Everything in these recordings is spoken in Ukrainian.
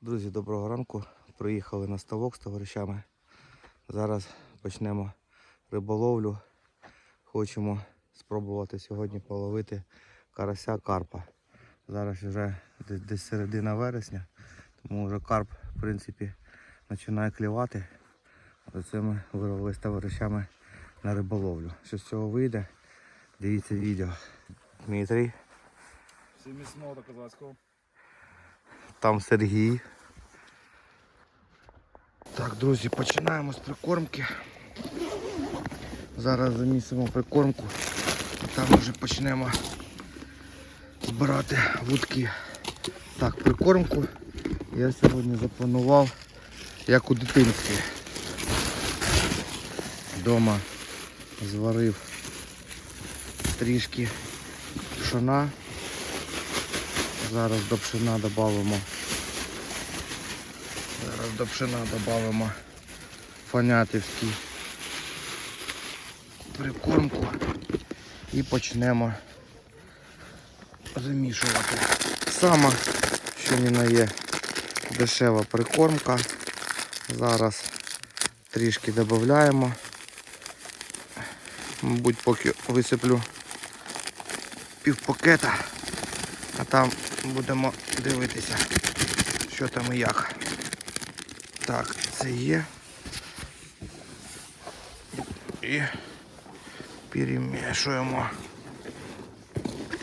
Друзі, доброго ранку. Приїхали на ставок з товаришами. Зараз почнемо риболовлю. Хочемо спробувати сьогодні половити карася карпа. Зараз вже десь, середина вересня, тому вже карп, в принципі, починає клювати. Оце ми вирвали з товаришами на риболовлю. Що з цього вийде, дивіться відео. Дмитрій, Всім міцного до козацького. Там Сергій. Так, друзі, починаємо з прикормки. Зараз замісимо прикормку, там вже почнемо збирати вудки. Так, прикормку я сьогодні запланував як у дитинстві. Дома зварив трішки пшона. Зараз до пшена додамо. Зараз до пшена додамо фанятівський прикормку і почнемо замішувати. Сама, що ні на є дешева прикормка. Зараз трішки додаємо. Мабуть, поки висиплю пів пакета, а там будемо дивитися, що там і як. Так, це є. І перемішуємо.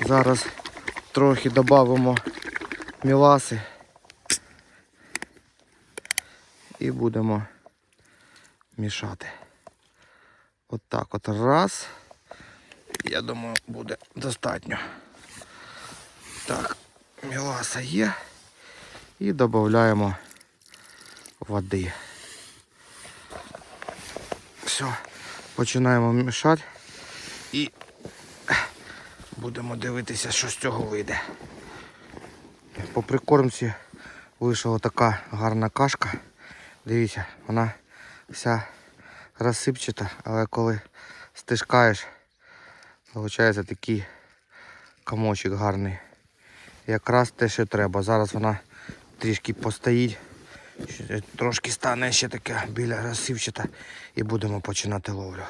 Зараз трохи додамо міласи і будемо мішати. От так от раз. Я думаю, буде достатньо. Так, міласа є. І додаємо води. Все, починаємо мішати і будемо дивитися, що з цього вийде. По прикормці вийшла така гарна кашка. Дивіться, вона вся розсипчата, але коли стискаєш, виходить такий комочок гарний. Якраз те, що треба. Зараз вона трішки постоїть. Трошки стане ще таке біля розсівчата і будемо починати ловлю.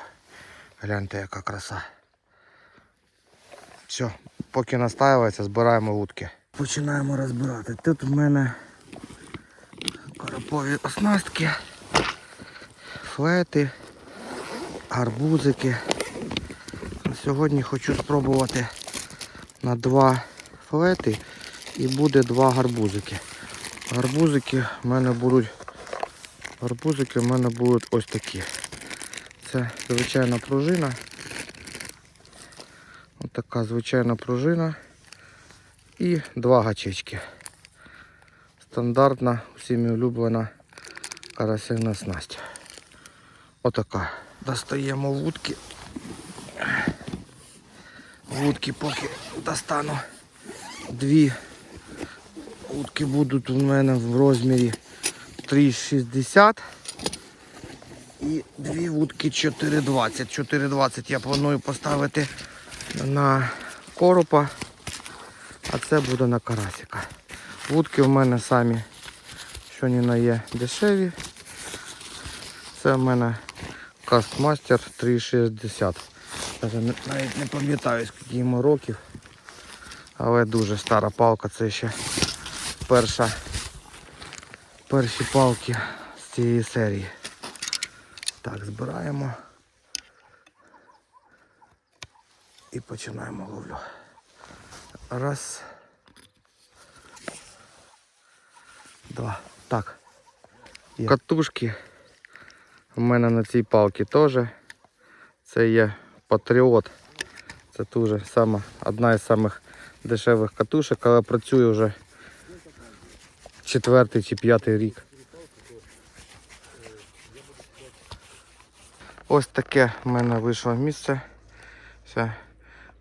Гляньте, яка краса. Все, поки настаюється, збираємо вудки. Починаємо розбирати. Тут в мене карапові оснастки, флети, гарбузики. Сьогодні хочу спробувати на два флети і буде два гарбузики. Гарбузики в мене будуть гарбузики в мене будуть ось такі. Це звичайна пружина. Ось така звичайна пружина. І два гачечки. Стандартна, всіми улюблена карасяна снасть. Отака. Достаємо вудки. Вудки поки достану дві Утки будуть у мене в розмірі 3,60 і дві вудки 4,20. 4,20 я планую поставити на коропа, а це буде на карасика. Вудки в мене самі, що ні на є дешеві. Це в мене Кастмастер 3,60. Навіть не пам'ятаю скільки йому років. Але дуже стара палка, це ще перша, перші палки з цієї серії. Так, збираємо і починаємо ловлю. Раз. Два. Так. Є. Катушки у мене на цій палці теж. Це є Патріот. Це дуже сама, одна із самих дешевих катушок, але працює вже четвертий чи п'ятий рік. Ось таке в мене вийшло місце. Це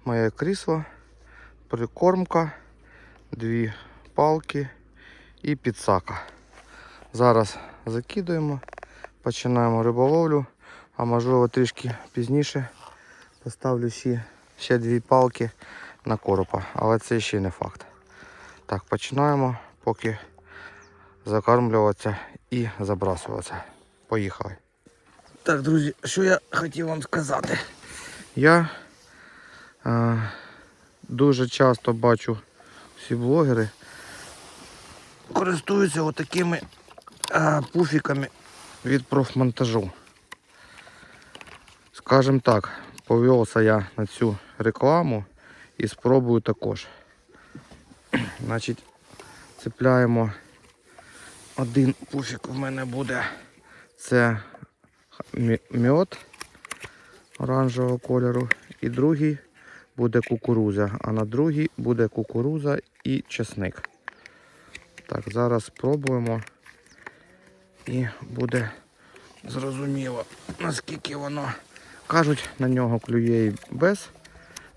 моє крісло, прикормка, дві палки і підсака. Зараз закидуємо, починаємо риболовлю, а можливо трішки пізніше поставлю ще, ще дві палки на коропа, але це ще не факт. Так, починаємо, поки закармлюватися і забрасуватися. Поїхали. Так, друзі, що я хотів вам сказати? Я е, дуже часто бачу всі блогери користуються отакими е, пуфіками від профмонтажу. Скажем так, повелся я на цю рекламу і спробую також. Значить, цепляємо один пуфік в мене буде. Це мьод оранжевого кольору. І другий буде кукуруза. А на другий буде кукуруза і чесник. Так, зараз спробуємо. І буде зрозуміло, наскільки воно кажуть, на нього клює і без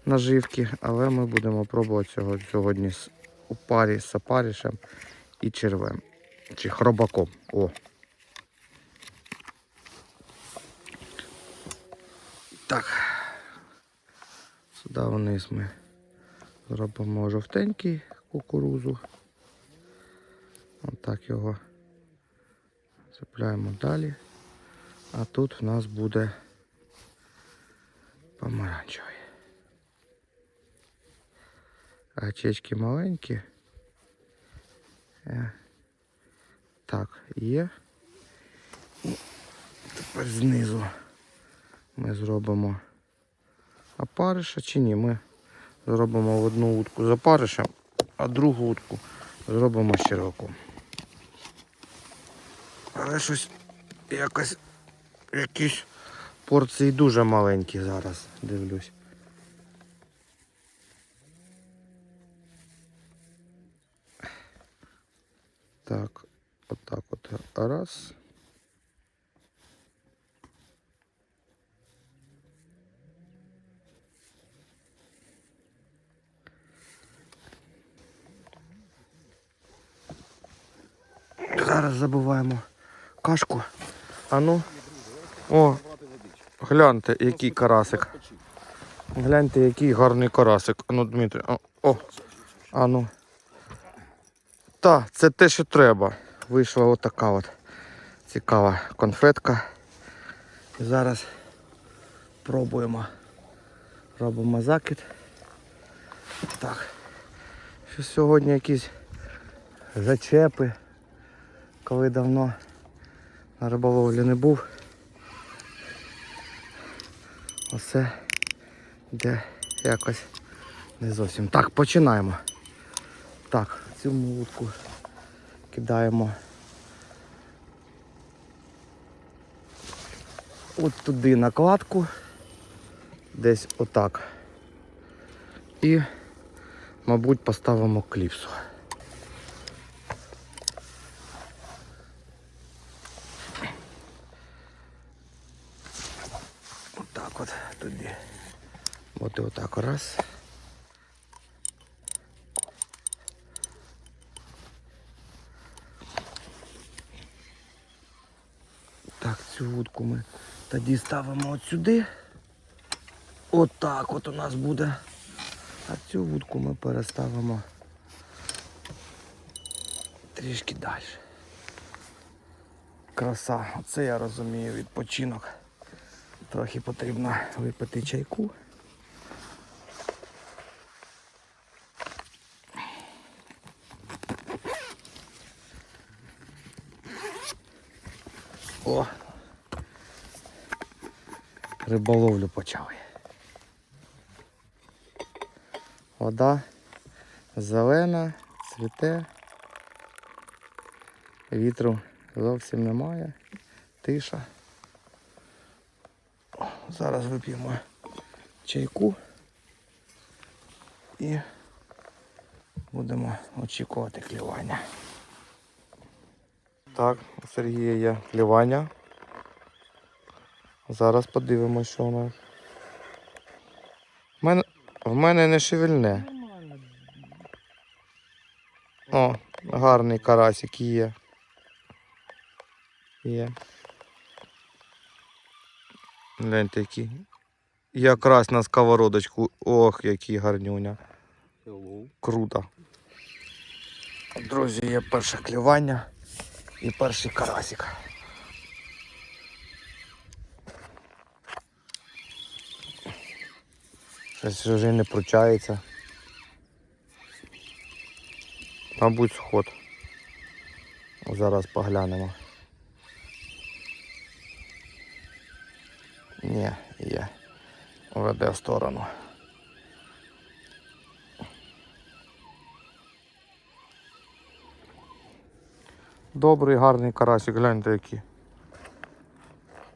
наживки, але ми будемо пробувати цього сьогодні з- у парі з опаришем і червем. Чи хробаком. О. Так. Сюди вниз ми зробимо жовтенький кукурузу. Отак його цепляємо далі. А тут в нас буде помаранчевий. Гачечки маленькі. Е, Так, є. І тепер знизу ми зробимо опариша чи ні, ми зробимо одну утку з опаришем, а другу утку зробимо з. Але щось якось якісь порції дуже маленькі зараз, дивлюсь. Так, отак от раз. Зараз забуваємо кашку. А ну. О, гляньте, який карасик. Гляньте, який гарний карасик. А Ну, Дмитрий, о, о. А ну. Та, це те, що треба. Вийшла отака от цікава конфетка. І зараз пробуємо. Робимо закид. Так. Що сьогодні якісь зачепи, коли давно на риболовлі не був. Оце йде якось не зовсім. Так, починаємо. Так, цю вудку кидаємо от туди накладку, десь отак. І, мабуть, поставимо кліпсу. Отак от туди. От і отак раз. Так, цю ми тоді ставимо от сюди. Отак от у нас буде. А цю вудку ми переставимо трішки далі. Краса, оце я розумію, відпочинок. Трохи потрібно випити чайку. О! Риболовлю почали. Вода зелена, цвіте. Вітру зовсім немає. Тиша. О, Зараз вип'ємо чайку і будемо очікувати клювання. Так, у Сергія є клювання. Зараз подивимося, що нас. В мене, в мене не шевельне. О, гарний карасик є. Є. Гляньте, який. Якраз на сковородочку. Ох, який гарнюня. Круто. Друзі, є перше клювання. І перший карасик. Щось вже не пручається. Мабуть, сход. Зараз поглянемо. Ні, є. Веде в сторону. Добрий, гарний карасик, гляньте який.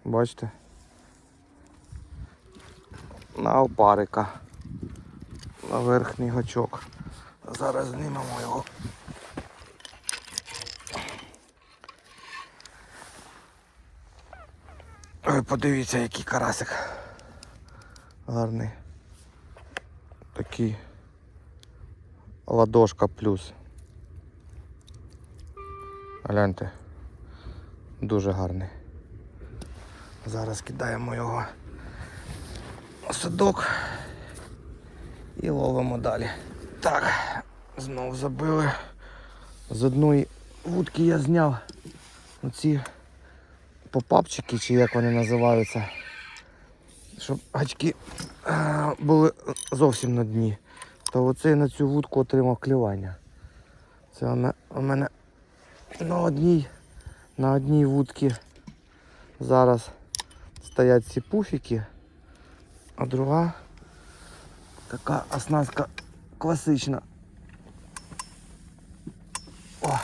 Бачите? На опарика. На верхній гачок. Зараз знімемо його. Ой, подивіться, який карасик. Гарний. Такий ладошка плюс. Гляньте. Дуже гарний. Зараз кидаємо його садок і ловимо далі. Так, знов забили. З одної вудки я зняв оці попапчики, чи як вони називаються. Щоб гачки е, були зовсім на дні. То оце на цю вудку отримав клювання. Це у мене на одній, на одній вудці зараз стоять ці пуфіки, а друга така оснастка класична. О,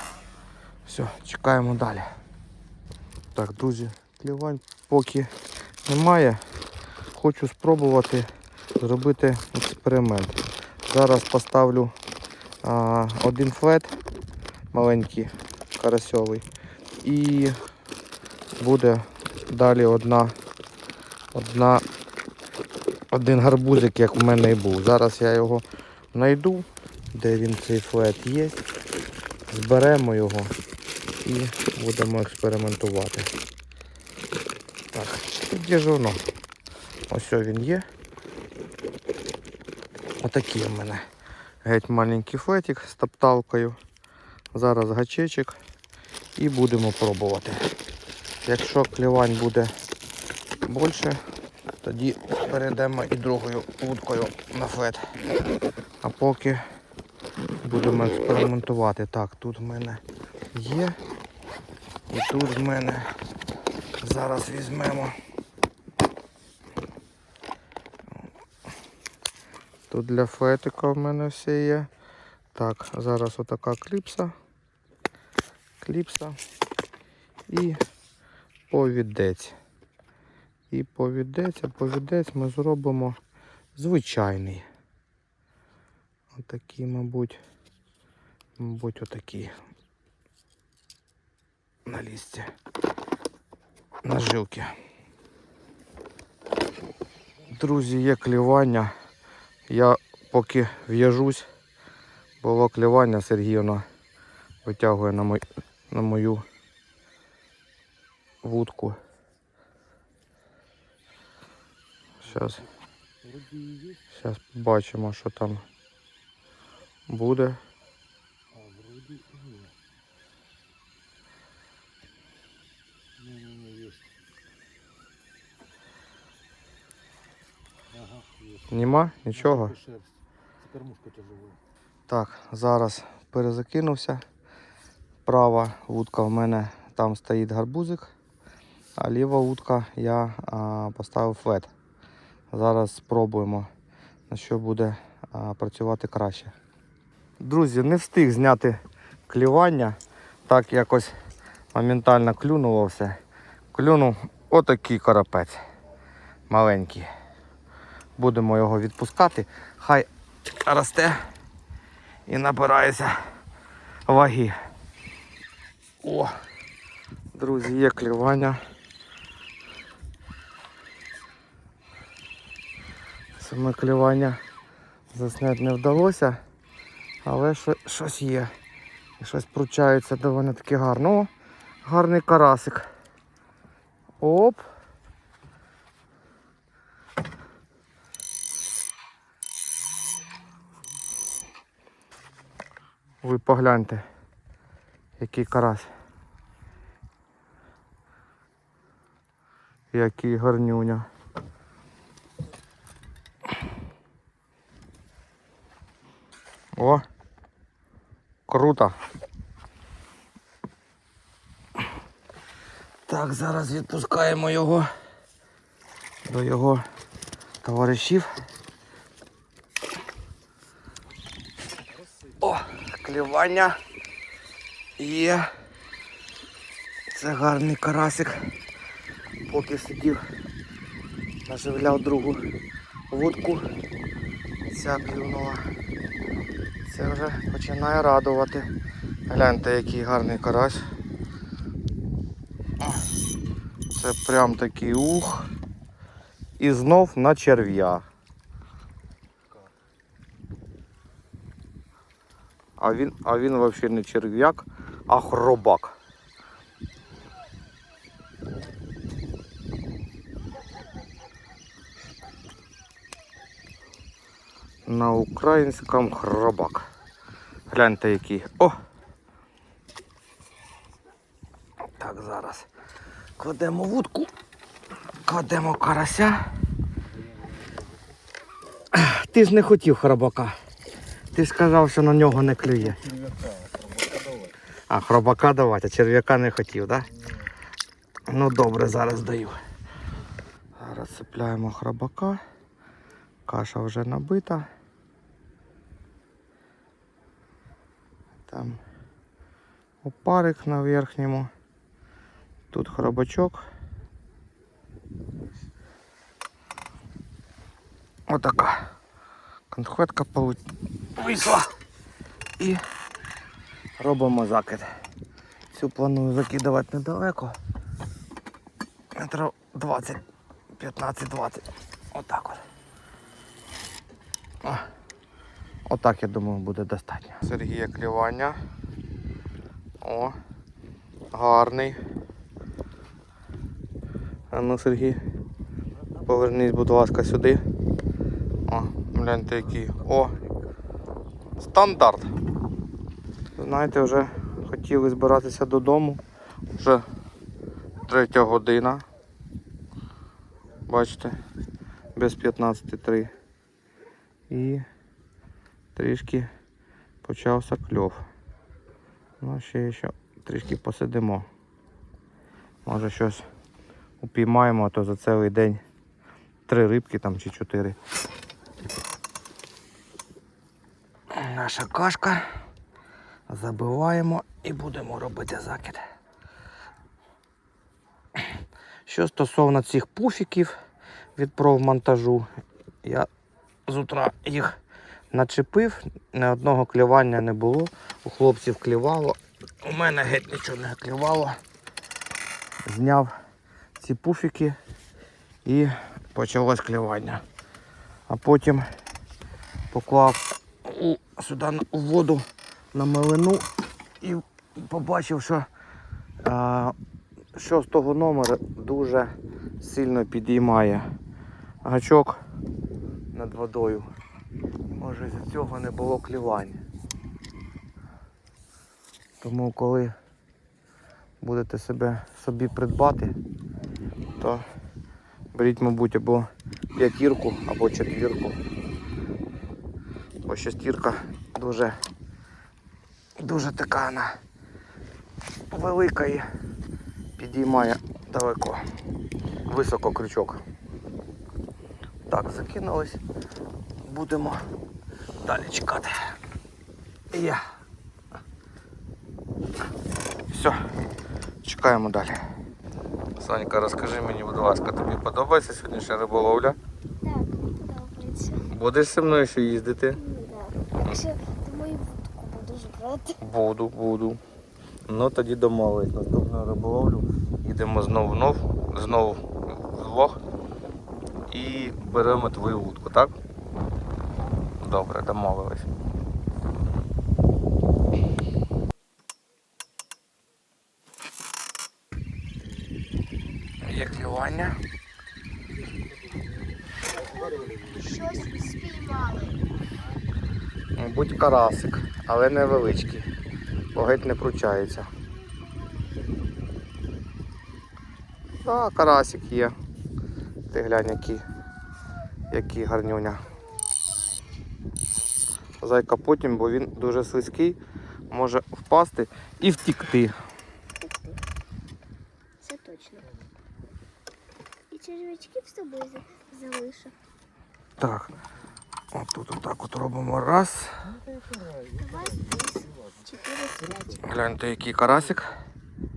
все, чекаємо далі. Так, друзі, клівань поки немає. Хочу спробувати зробити експеримент. Зараз поставлю а, один флет маленький карасьовий і буде далі одна, одна, один гарбузик, як в мене і був. Зараз я його знайду, де він цей флет є. Зберемо його і будемо експериментувати. Так, де ж воно? Ось він є. Отакий у мене геть маленький флетик з топталкою. Зараз гачечок і будемо пробувати. Якщо клівань буде більше, тоді перейдемо і другою вудкою на флет. А поки будемо експериментувати. Так, тут в мене є. І тут в мене зараз візьмемо. Тут для фетика в мене все є. Так, зараз отака кліпса. Кліпса і повідець. І повідець, а ми зробимо звичайний. Отакий, мабуть, мабуть, отакий. На лісті. На жилки. Друзі, є клівання. Я поки в'яжусь, було клівання, Сергіївна витягує на, мой, на мою вудку. Зараз. Зараз побачимо, що там буде. Нема нічого. Кормушка тяжелая. Так, зараз перезакинувся. Права вудка в мене там стоїть гарбузик, а ліва вудка я а, поставив флет. Зараз спробуємо, на що буде працювати краще. Друзі, не встиг зняти клювання. Так якось моментально клюнуло все. Клюнув отакий карапець. Маленький. Будемо його відпускати. Хай росте і набирається ваги. О, друзі, є клювання. Саме клювання засняти не вдалося, але щось є. І щось пручається доволі таки гарно. О, гарний карасик. Оп! Ви погляньте, який карась. Який гарнюня. О! Круто. Так, зараз відпускаємо його до його товаришів. О, клювання є. Це гарний карасик. Поки сидів, наживляв другу вудку. Ця клюнула. Це вже починає радувати. Гляньте, який гарний карась. Це прям такий ух. І знов на черв'я. А він, а він взагалі не черв'як, а хробак. На українському хробак. Гляньте який. О! Так, зараз кладемо вудку, кладемо карася. Ти ж не хотів хробака. Ти сказав, що на нього не клює. А, хробака давати, а черв'яка не хотів, так? Да? Ну добре, зараз даю. Зараз цепляємо хробака. Каша вже набита. Там опарик на верхньому. Тут хробачок. Отака. Конхветка полу- вийшла. І робимо закид. Цю планую закидувати недалеко. Метрів 20, 15-20. Отак от. О. Отак, я думаю, буде достатньо. Сергія клювання. О, гарний. А ну, Сергій, повернись, будь ласка, сюди. О, гляньте який. О! Стандарт. Знаєте, вже хотіли збиратися додому. Вже третя година. Бачите, без 15.3. І трішки почався кльов. Ну, ще ще трішки посидимо. Може щось упіймаємо, а то за цілий день три рибки там чи чотири. Наша кашка. Забиваємо і будемо робити закид. Що стосовно цих пуфіків від профмонтажу, я з утра їх начепив, ні одного клювання не було. У хлопців клювало. У мене геть нічого не клювало. Зняв ці пуфіки і почалось клювання. А потім поклав у, сюди у воду на милину і побачив, що а, шостого номера дуже сильно підіймає гачок над водою. Може з цього не було клювання. Тому коли будете себе собі придбати, то беріть, мабуть, або п'ятірку, або четвірку. Бо шестірка дуже, дуже така вона велика і підіймає далеко, високо крючок. Так, закинулись. Будемо далі чекати. Є. Все, чекаємо далі. Санька, розкажи мені, будь ласка, тобі подобається сьогоднішня риболовля? Так, подобається. Будеш зі мною ще їздити? Так. Ти мою вудку будеш брати. Буду, буду. Ну тоді домовились. Наступну риболовлю їдемо знову нов, знову в влог і беремо твою вудку, так? Добре, домовились. Є клювання. Щось спіймали. Мабуть, карасик, але невеличкий. Бо геть не кручається. Так, карасик є. Ти глянь, який, який гарнюня Зайка потім, бо він дуже слизький, може впасти і втікти. Ух ти. Це точно. І червячків з собою за- залишу. Так. От тут отак от робимо раз. Два з чотири свячі. Гляньте, який карасик. Ну,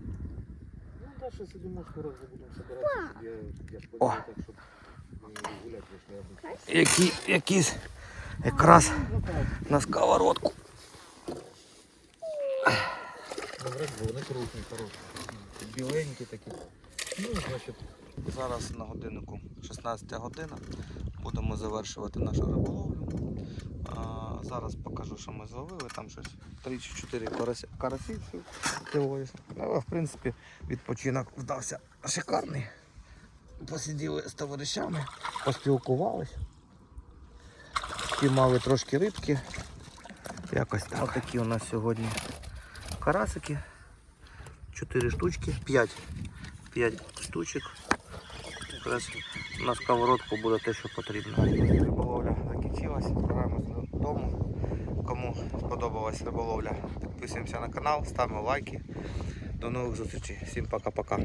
Даша, если думаешь, скоро уже будем собираться, я, я ж О. подумал так, чтобы мы гулять вышли. я бы- Красиво. Який, якийсь якраз на сковородку. Ну, вони крупні, хороші. Біленькі такі. Ну, значить, Зараз на годиннику 16 година. Будемо завершувати нашу риболовлю. Зараз покажу, що ми зловили. Там щось 3 чи 4 карасі. Але, в принципі, відпочинок вдався шикарний. Посиділи з товаришами, поспілкувались. Піймали трошки рибки. Якось так. Ось такі у нас сьогодні карасики. 4 штучки, 5. 5 штучок. Якраз на сковородку буде те, що потрібно. Риболовля закінчилась, збираємося додому. Кому сподобалась риболовля, підписуємося на канал, ставимо лайки. До нових зустрічей. Всім пока-пока.